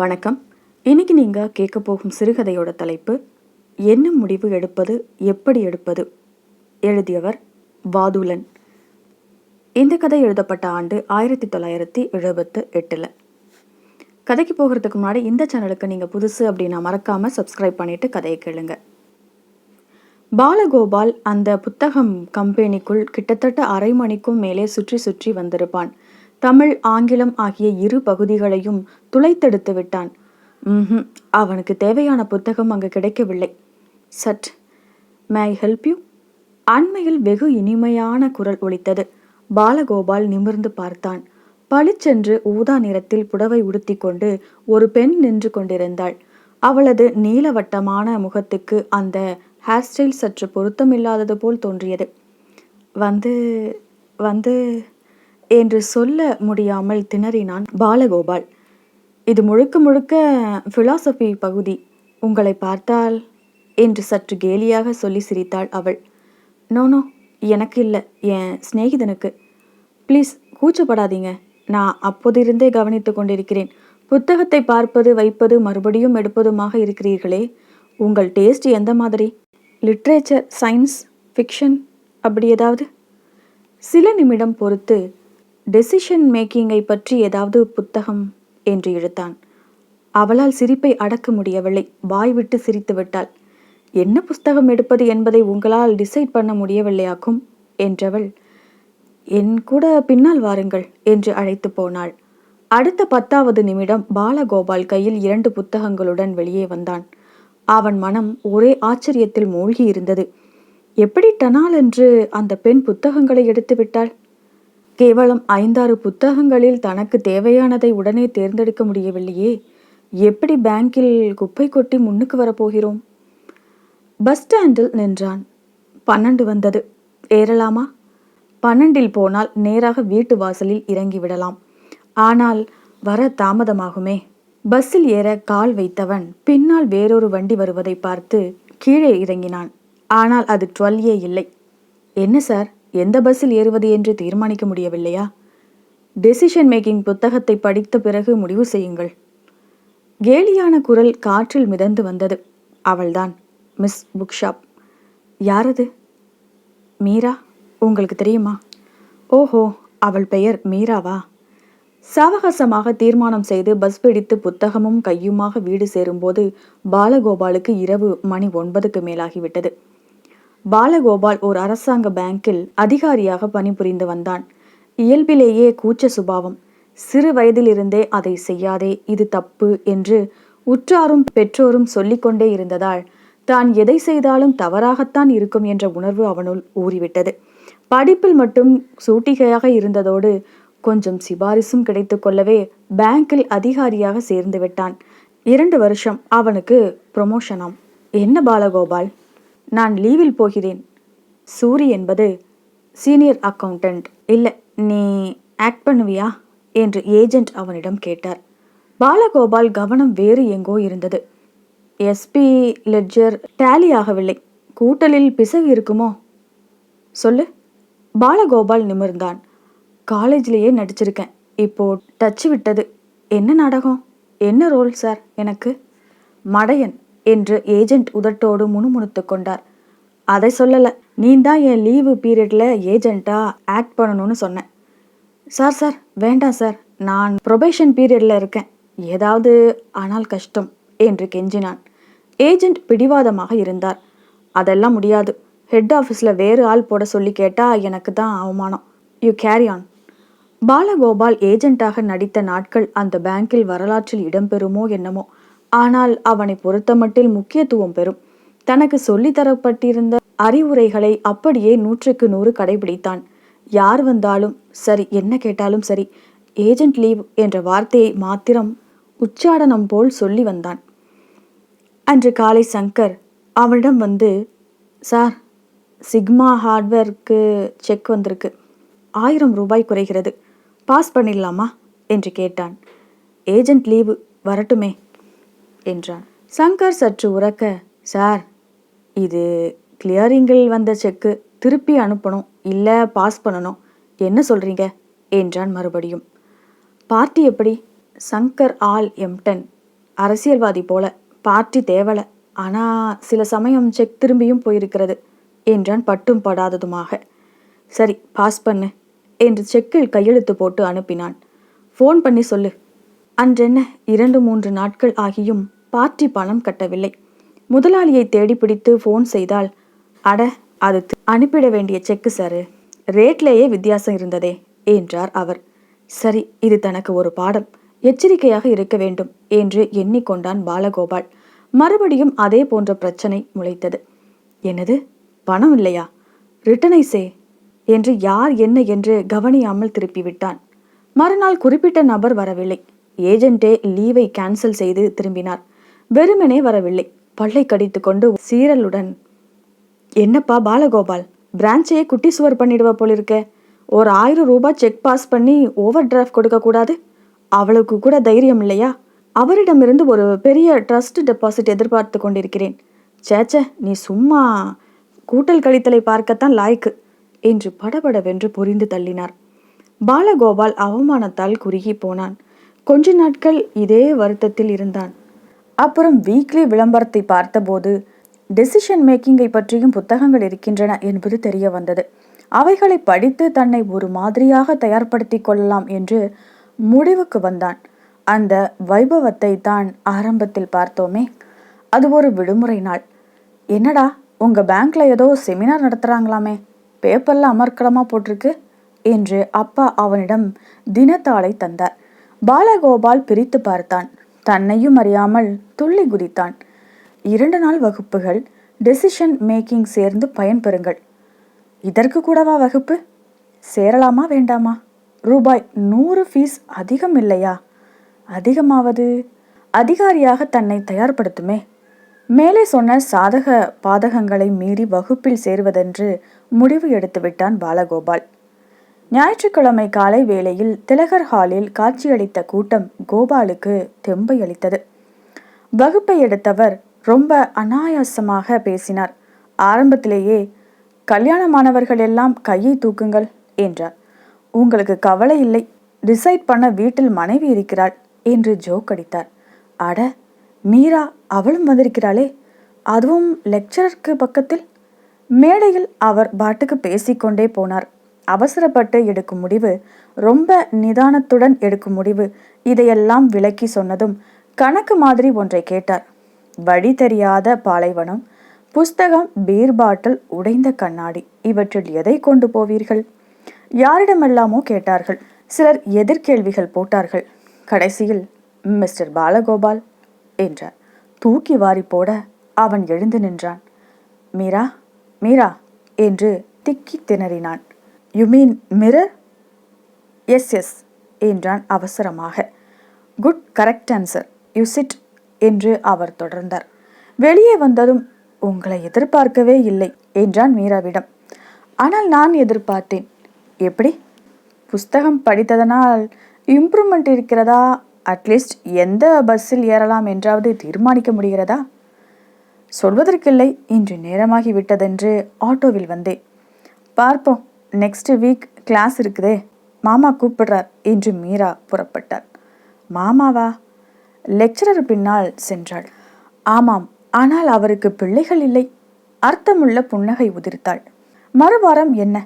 வணக்கம். இன்னைக்கு நீங்கள் கேட்க போகும் சிறுகதையோட தலைப்பு என்ன முடிவு எடுப்பது எப்படி எடுப்பது? எழுதியவர் வாதுலன். இந்த கதை எழுதப்பட்ட ஆண்டு ஆயிரத்தி தொள்ளாயிரத்தி எழுபத்து எட்டில். கதைக்கு போகிறதுக்கு முன்னாடி இந்த சேனலுக்கு நீங்கள் புதுசு அப்படின்னா மறக்காமல் சப்ஸ்கிரைப் பண்ணிவிட்டு கதையை கேளுங்க. பாலகோபால் அந்த புத்தகம் கம்பெனிக்குள் கிட்டத்தட்ட அரை மணிக்கும் மேலே சுற்றி சுற்றி வந்திருப்பான். தமிழ் ஆங்கிலம் ஆகிய இரு பகுதிகளையும் துளைத்தெடுத்து விட்டான். ம்ஹும் அவனுக்கு தேவையான புத்தகம் அங்கு கிடைக்கவில்லை. சட் மே ஹெல்ப் யூ? அண்மையில் வெகு இனிமையான குரல் ஒலித்தது. பாலகோபால் நிமிர்ந்து பார்த்தான். பளிச்சென்று ஊதா நிறத்தில் புடவை உடுத்தி கொண்டு ஒரு பெண் நின்று கொண்டிருந்தாள். அவளது நீலவட்டமான முகத்துக்கு அந்த ஹேர் ஸ்டைல் சற்று பொருத்தமில்லாதது போல் தோன்றியது. வந்து வந்து என்று சொல்ல முடியாமல் திணறினான் பாலகோபால். இது முழுக்க முழுக்க ஃபிலாசபி பகுதி. உங்களை பார்த்தால் என்று சற்று கேலியாக சொல்லி சிரித்தாள் அவள். நோ நோ எனக்கு இல்லை. என் சிநேகிதனுக்கு. ப்ளீஸ் கூச்சப்படாதீங்க. நான் அப்போதிருந்தே கவனித்து கொண்டிருக்கிறேன். புத்தகத்தை பார்ப்பது வைப்பது மறுபடியும் எடுப்பதுமாக இருக்கிறீர்களே. உங்கள் டேஸ்ட் எந்த மாதிரி? லிட்ரேச்சர் சயின்ஸ் ஃபிக்ஷன் அப்படி ஏதாவது? சில நிமிடம் பொறுத்து டெசிஷன் மேக்கிங்கை பற்றி ஏதாவது புத்தகம்? என்று இழுத்தான். அவளால் சிரிப்பை அடக்க முடியவில்லை. வாய் விட்டு சிரித்து விட்டாள். என்ன புஸ்தகம் எடுப்பது என்பதை உங்களால் டிசைட் பண்ண முடியவில்லையாக்கும்? என்றவள் என் கூட பின்னால் வாருங்கள் என்று அழைத்து போனாள். அடுத்த பத்தாவது நிமிடம் பாலகோபால் கையில் இரண்டு புத்தகங்களுடன் வெளியே வந்தான். அவன் மனம் ஒரே ஆச்சரியத்தில் மூழ்கி இருந்தது எப்படி டனால் என்று அந்த பெண் புத்தகங்களை எடுத்து விட்டாள்? கேவலம் ஐந்தாறு புத்தகங்களில் தனக்கு தேவையானதை உடனே தேர்ந்தெடுக்க முடியவில்லையே. எப்படி பேங்கில் குப்பை கொட்டி முன்னுக்கு வரப்போகிறோம்? பஸ் ஸ்டாண்டில் நின்றான். பன்னெண்டு வந்தது. ஏறலாமா? பன்னெண்டில் போனால் நேராக வீட்டு வாசலில் இறங்கிவிடலாம் ஆனால் வர தாமதமாகுமே. பஸ்ஸில் ஏற கால் வைத்தவன் பின்னால் வேறொரு வண்டி வருவதை பார்த்து கீழே இறங்கினான். ஆனால் அது டுவெல் ஏ இல்லை. என்ன சார்? எந்த பஸ்ஸில் ஏறுவது என்று தீர்மானிக்க முடியவில்லையா? டெசிஷன் மேக்கிங் புத்தகத்தை படித்த பிறகு முடிவு செய்யுங்கள். கேலியான குரல் காற்றில் மிதந்து வந்தது. அவள்தான் மிஸ் புக் ஷாப் யாரது? மீரா? உங்களுக்கு தெரியுமா? ஓஹோ அவள் பெயர் மீராவா? சாவகாசமாக தீர்மானம் செய்து பஸ் பிடித்து புத்தகமும் கையுமாக வீடு சேரும்போது பாலகோபாலுக்கு இரவு மணி ஒன்பதுக்கு மேலாகிவிட்டது. பாலகோபால் ஒரு அரசாங்க பேங்கில் அதிகாரியாக பணிபுரிந்து வந்தான். இயல்பிலேயே கூச்ச சுபாவம். சிறு வயதிலிருந்தே அதை செய்யாதே இது தப்பு என்று உற்றாரும் பெற்றோரும் சொல்லிக்கொண்டே இருந்ததால் தான் எதை செய்தாலும் தவறாகத்தான் இருக்கும் என்ற உணர்வு அவனுள் ஊறிவிட்டது. படிப்பில் மட்டும் சூட்டிகையாக இருந்ததோடு கொஞ்சம் சிபாரிசும் கிடைத்து கொள்ளவே பேங்கில் அதிகாரியாக சேர்ந்து விட்டான். இரண்டு வருஷம் அவனுக்கு ப்ரொமோஷனாம் என்ன பாலகோபால்? நான் லீவில் போகிறேன். சூரி என்பது சீனியர் அக்கவுண்டன்ட். இல்லை நீ ஆக்ட் பண்ணுவியா? என்று ஏஜென்ட் அவனிடம் கேட்டார். பாலகோபால் கவனம் வேறு எங்கோ இருந்தது. எஸ்பி லெட்ஜர் டேலி ஆகவில்லை. கூட்டலில் பிசகு இருக்குமோ? சொல்லு. பாலகோபால் நிமிர்ந்தான். காலேஜ்லேயே நடிச்சிருக்கேன். இப்போ டச்சு விட்டது. என்ன நாடகம்? என்ன ரோல் சார் எனக்கு? மடையன். என்று ஏஜென்ட் உதட்டோடு முணுமுணுத்து கொண்டார். அதை சொல்லலை. நீ தான் என் லீவு பீரியடில் ஏஜெண்ட்டாக ஆக்ட் பண்ணணும்னு சொன்னேன். சார் சார் வேண்டாம் சார். நான் ப்ரொபேஷன் பீரியடில் இருக்கேன். ஏதாவது ஆனால் கஷ்டம் என்று கெஞ்சினான். ஏஜெண்ட் பிடிவாதமாக இருந்தார். அதெல்லாம் முடியாது. ஹெட் ஆஃபீஸில் வேறு ஆள் போட சொல்லி கேட்டால் எனக்கு தான் அவமானம். யூ கேரி ஆன் பாலகோபால் ஏஜென்ட்டாக நடித்த நாட்கள் அந்த பேங்கில் வரலாற்றில் இடம்பெறுமோ என்னமோ ஆனால் அவனை பொறுத்தமட்டில் முக்கியத்துவம் பெறும். தனக்கு சொல்லித்தரப்பட்டிருந்த அறிவுரைகளை அப்படியே நூற்றுக்கு நூறு கடைபிடித்தான். யார் வந்தாலும் சரி என்ன கேட்டாலும் சரி ஏஜென்ட் லீவ் என்ற வார்த்தையை மாத்திரம் உச்சாடனம் போல் சொல்லி வந்தான். அன்று காலை சங்கர் அவனிடம் வந்து சார் சிக்மா ஹார்ட்வேருக்கு செக் வந்திருக்கு. ஆயிரம் ரூபாய் குறைகிறது. பாஸ் பண்ணிடலாமா? என்று கேட்டான். ஏஜென்ட் லீவு வரட்டுமே. என்றான். சங்கர் சற்று உறக்க சார் இது கிளியரிங்கில் வந்த செக்கு திருப்பி அனுப்பணும் இல்லை பாஸ் பண்ணணும். என்ன சொல்கிறீங்க என்றான் மறுபடியும். பார்ட்டி எப்படி? சங்கர் ஆல் எம்டன் அரசியல்வாதி போல. பார்ட்டி தேவலை. ஆனால் சில சமயம் செக் திரும்பியும் போயிருக்கிறது என்றான் பட்டும் படாததுமாக. சரி பாஸ் பண்ணு என்று செக்கில் கையெழுத்து போட்டு அனுப்பினான். ஃபோன் பண்ணி சொல்லு. அன்றென்ன? இரண்டு மூன்று நாட்கள் ஆகியும் பார்ட்டி பணம் கட்டவில்லை. முதலாளியை தேடி பிடித்து ஃபோன் செய்தால் அட அது அனுப்பிட வேண்டிய செக்கு சாரு. ரேட்லேயே வித்தியாசம் இருந்ததே என்றார் அவர். சரி இது தனக்கு ஒரு பாடம். எச்சரிக்கையாக இருக்க வேண்டும் என்று எண்ணிக்கொண்டான் பாலகோபால். மறுபடியும் அதே போன்ற பிரச்சனை முளைத்தது. என்னது? பணம் இல்லையா? ரிட்டனை சே என்று யார் என்ன என்று கவனியாமல் திருப்பிவிட்டான் மறுநாள் குறிப்பிட்ட நபர் வரவில்லை. ஏஜென்ட்டே லீவை கேன்சல் செய்து திரும்பினார். வெறுமனே வரவில்லை. பல்லை கடித்து கொண்டு சீரலுடன் என்னப்பா பாலகோபால் பிரான்ச்சையே குட்டி சுவர் பண்ணிடுவ போலிருக்க. ஒரு ஆயிரம் ரூபாய் செக் பாஸ் பண்ணி ஓவர் டிராஃப்ட் கொடுக்கக்கூடாது அவளுக்கு கூட தைரியம் இல்லையா? அவரிடமிருந்து ஒரு பெரிய ட்ரஸ்ட் டெபாசிட் எதிர்பார்த்து கொண்டிருக்கிறேன். சேச்சே நீ சும்மா கூட்டல் கழித்தலை பார்க்கத்தான் லாய்க்கு என்று படபடவென்று புரிந்து தள்ளினார். பாலகோபால் அவமானத்தால் குறுகி போனான். கொஞ்ச நாட்கள் இதே வருத்தத்தில் இருந்தான். அப்புறம் வீக்லி விளம்பரத்தை பார்த்தபோது டெசிஷன் மேக்கிங்கை பற்றியும் புத்தகங்கள் இருக்கின்றன என்பது தெரிய வந்தது. அவைகளை படித்து தன்னை ஒரு மாதிரியாக தயார்படுத்தி கொள்ளலாம் என்று முடிவுக்கு வந்தான். அந்த வைபவத்தை தான் ஆரம்பத்தில் பார்த்தோமே. அது ஒரு விடுமுறை நாள். என்னடா உங்க பேங்க்ல ஏதோ செமினார் நடத்துறாங்களாமே. பேப்பர்ல அமர்க்கலமா போட்டிருக்கு என்று அப்பா அவனிடம் தினத்தாளை தந்தார். பாலகோபால் பிரித்து பார்த்தான். தன்னையும் அறியாமல் துள்ளி குதித்தான். இரண்டு நாள் வகுப்புகள் டெசிஷன் மேக்கிங் சேர்ந்து பயன்பெறுங்கள். இதற்கு கூடவா வகுப்பு? சேரலாமா வேண்டாமா? ரூபாய் நூறு ஃபீஸ் அதிகம் இல்லையா? அதிகமாவது அதிகாரியாக தன்னை தயார்படுத்துமே. மேலே சொன்ன சாதக பாதகங்களை மீறி வகுப்பில் சேருவதென்று முடிவு எடுத்துவிட்டான் பாலகோபால். ஞாயிற்றுக்கிழமை காலை வேளையில் திலகர் ஹாலில் காட்சியளித்த கூட்டம் கோபாலுக்கு தெம்பை அளித்தது வகுப்பை எடுத்தவர் ரொம்ப அனாயாசமாக பேசினார். ஆரம்பத்திலேயே கல்யாணமானவர்கள் எல்லாம் கையை தூக்குங்கள் என்றார். உங்களுக்கு கவலை இல்லை. டிசைட் பண்ண வீட்டில் மனைவி இருக்கிறாள் என்று ஜோக் அடித்தார். அட மீரா அவளும் வந்திருக்கிறாளே. அதுவும் லெக்சரருக்கு பக்கத்தில்? மேடையில் அவர் பாட்டுக்கு பேசிக்கொண்டே போனார். அவசரப்பட்டு எடுக்கும் முடிவு ரொம்ப நிதானத்துடன் எடுக்கும் முடிவு. இதையெல்லாம் விளக்கி சொன்னதும் கணக்கு மாதிரி ஒன்றை கேட்டார். வழி தெரியாத பாலைவனம் புஸ்தகம் பீர் பாட்டில் உடைந்த கண்ணாடி இவற்றில் எதை கொண்டு போவீர்கள்? யாரிடமெல்லாமோ கேட்டார்கள். சிலர் எதிர்கேள்விகள் போட்டார்கள். கடைசியில் மிஸ்டர் பாலகோபால் என்றார். தூக்கி வாரி போட அவன் எழுந்து நின்றான். மீரா மீரா என்று திக்கி திணறினான். You mean mirror yes yes என்றான் அவசரமாக. Good correct answer you sit என்று அவர் தொடர்ந்தார். வெளியே வந்ததும் உங்களை எதிர்பார்க்கவே இல்லை என்றான் மீராவிடம். ஆனால் நான் எதிர்பார்த்தேன். எப்படி? புஸ்தகம் படித்ததனால் இம்ப்ரூவ்மெண்ட் இருக்கிறதா? அட்லீஸ்ட் எந்த பஸ்ஸில் ஏறலாம் என்றாவது தீர்மானிக்க முடிகிறதா? சொல்வதற்கில்லை இன்று நேரமாகி விட்டதென்று ஆட்டோவில் வந்தேன். பார்ப்போம் நெக்ஸ்ட் வீக் கிளாஸ் இருக்குதே. மாமா கூப்பிடுறார் என்று மீரா புறப்பட்டார் மாமாவா? லெக்சரர் பின்னால் சென்றாள். ஆமாம் ஆனால் அவருக்கு பிள்ளைகள் இல்லை. அர்த்தமுள்ள புன்னகை உதிர்த்தாள். மறுவாரம் என்ன?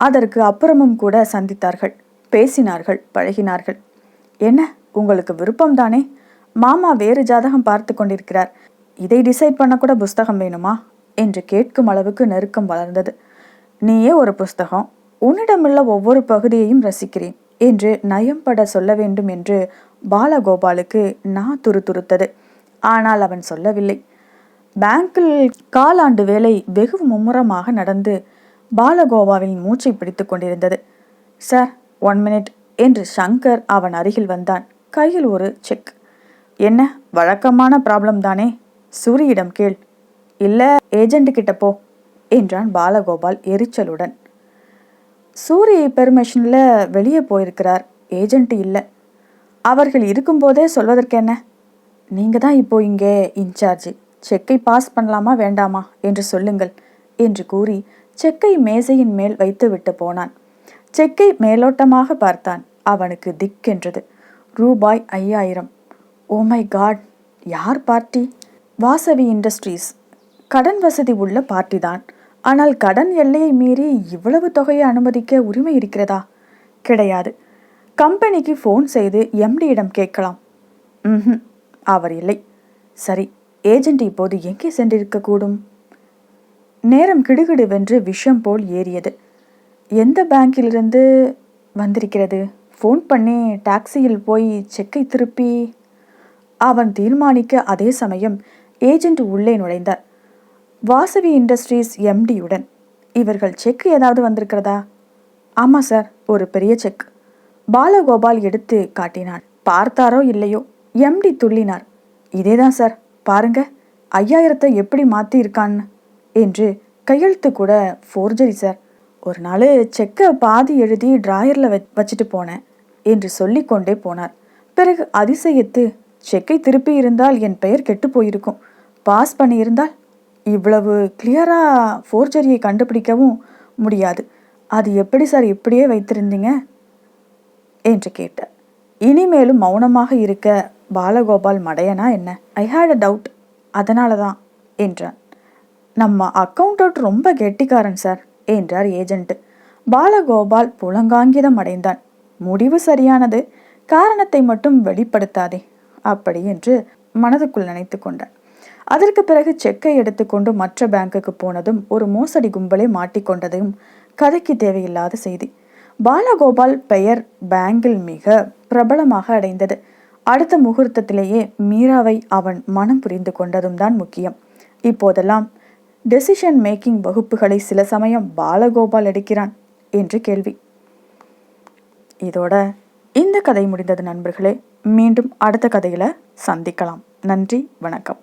அதற்கு அப்புறமும் கூட சந்தித்தார்கள். பேசினார்கள் பழகினார்கள். என்ன உங்களுக்கு விருப்பம்தானே? மாமா வேறு ஜாதகம் பார்த்து கொண்டிருக்கிறார். இதை டிசைட் பண்ண கூட புஸ்தகம் வேணுமா? என்று கேட்கும் அளவுக்கு நெருக்கம் வளர்ந்தது. நீயே ஒரு புஸ்தகம் உன்னிடமுள்ள ஒவ்வொரு பகுதியையும் ரசிக்கிறேன் என்று நயம்பட சொல்ல வேண்டும் என்று பாலகோபாலுக்கு நான் துருதுருத்தது ஆனால் அவன் சொல்லவில்லை. பேங்கில் காலாண்டு வேலை வெகு மும்முரமாக நடந்து பாலகோபாவின் மூச்சை பிடித்து கொண்டிருந்தது. சார் ஒன் மினிட் என்று சங்கர் அவன் அருகில் வந்தான். கையில் ஒரு செக். என்ன வழக்கமான ப்ராப்ளம் தானே? சூரியிடம் கேள். இல்லை ஏஜென்ட் கிட்ட போ. என்றான் பாலகோபால் எரிச்சலுடன். சூரிய பெர்மிஷனில் வெளியே போயிருக்கிறார். ஏஜென்ட் இல்லை. அவர்கள் இருக்கும்போதே சொல்வதற்கென்ன? நீங்கள் தான் இப்போ இங்கே இன்சார்ஜ். செக்கை பாஸ் பண்ணலாமா வேண்டாமா? என்று சொல்லுங்கள் என்று கூறி செக்கை மேசையின் மேல் வைத்துவிட்டு போனான். செக்கை மேலோட்டமாக பார்த்தான். அவனுக்கு திக்கென்றது ரூபாய் ஐயாயிரம். Oh my God! யார் பார்ட்டி? வாசவி இண்டஸ்ட்ரீஸ். கடன் வசதி உள்ள பார்ட்டி தான் ஆனால் கடன் எல்லையை மீறி இவ்வளவு தொகையை அனுமதிக்க உரிமை இருக்கிறதா? கிடையாது. கம்பெனிக்கு ஃபோன் செய்து எம்டியிடம் கேட்கலாம். ம் அவர் இல்லை. சரி ஏஜென்ட் இப்போது எங்கே சென்றிருக்கக்கூடும்? நேரம் கிடுகிடுவென்று விஷம் போல் ஏறியது. எந்த பேங்கிலிருந்து வந்திருக்கிறது? ஃபோன் பண்ணி டாக்ஸியில் போய் செக்கை திருப்பி. அவன் தீர்மானிக்க அதே சமயம் ஏஜென்ட் உள்ளே நுழைந்தார். வாசவி இண்டஸ்ட்ரீஸ் எம்டியுடன். இவர்கள் செக் ஏதாவது வந்திருக்கிறதா? ஆமாம் சார் ஒரு பெரிய செக் பாலகோபால் எடுத்து காட்டினான் பார்த்தாரோ இல்லையோ? எம்டி துள்ளினார். இதேதான் சார். பாருங்க ஐயாயிரத்தை எப்படி மாற்றி இருக்கான்னு என்று கையெழுத்து கூட ஃபோர்ஜரி சார். ஒரு நாள் செக்கை பாதி எழுதி டிராயரில் வச்சுட்டு போனேன் என்று சொல்லிக்கொண்டே போனார். பிறகு அதிசயத்து செக்கை திருப்பி இருந்தால் என் பெயர் கெட்டு போயிருக்கும். பாஸ் பண்ணியிருந்தால் இவ்வளவு கிளியராக ஃபோர்ஜரியை கண்டுபிடிக்கவும் முடியாது. அது எப்படி சார் இப்படியே வைத்திருந்தீங்க? என்று கேட்டார். இனிமேலும் மௌனமாக இருக்க பாலகோபால் மடையனா என்ன? ஐ ஹேட் அ டவுட் அதனால தான் என்றான். நம்ம அக்கௌண்டன்ட் ரொம்ப கெட்டிக்காரன் சார் என்றார் ஏஜென்ட் பாலகோபால் புலங்காங்கிதம் அடைந்தான். முடிவு சரியானது. காரணத்தை மட்டும் வெளிப்படுத்தாதே. அப்படி என்று மனதுக்குள் நினைத்து கொண்டான் அதற்கு பிறகு செக்கை எடுத்துக்கொண்டு மற்ற பேங்குக்கு போனதும் ஒரு மோசடி கும்பலை மாட்டிக்கொண்டதும் கதைக்கு தேவையில்லாத செய்தி. பாலகோபால் பெயர் பேங்கில் மிக பிரபலமாக அடைந்தது. அடுத்த முகூர்த்தத்திலேயே மீராவை அவன் மனம் புரிந்து கொண்டதும் தான் முக்கியம். இப்போதெல்லாம் டெசிஷன் மேக்கிங் வகுப்புகளை சில சமயம் பாலகோபால் எடுக்கிறான் என்று கேள்வி. இதோட இந்த கதை முடிந்தது நண்பர்களே. மீண்டும் அடுத்த கதையில் சந்திக்கலாம். நன்றி வணக்கம்.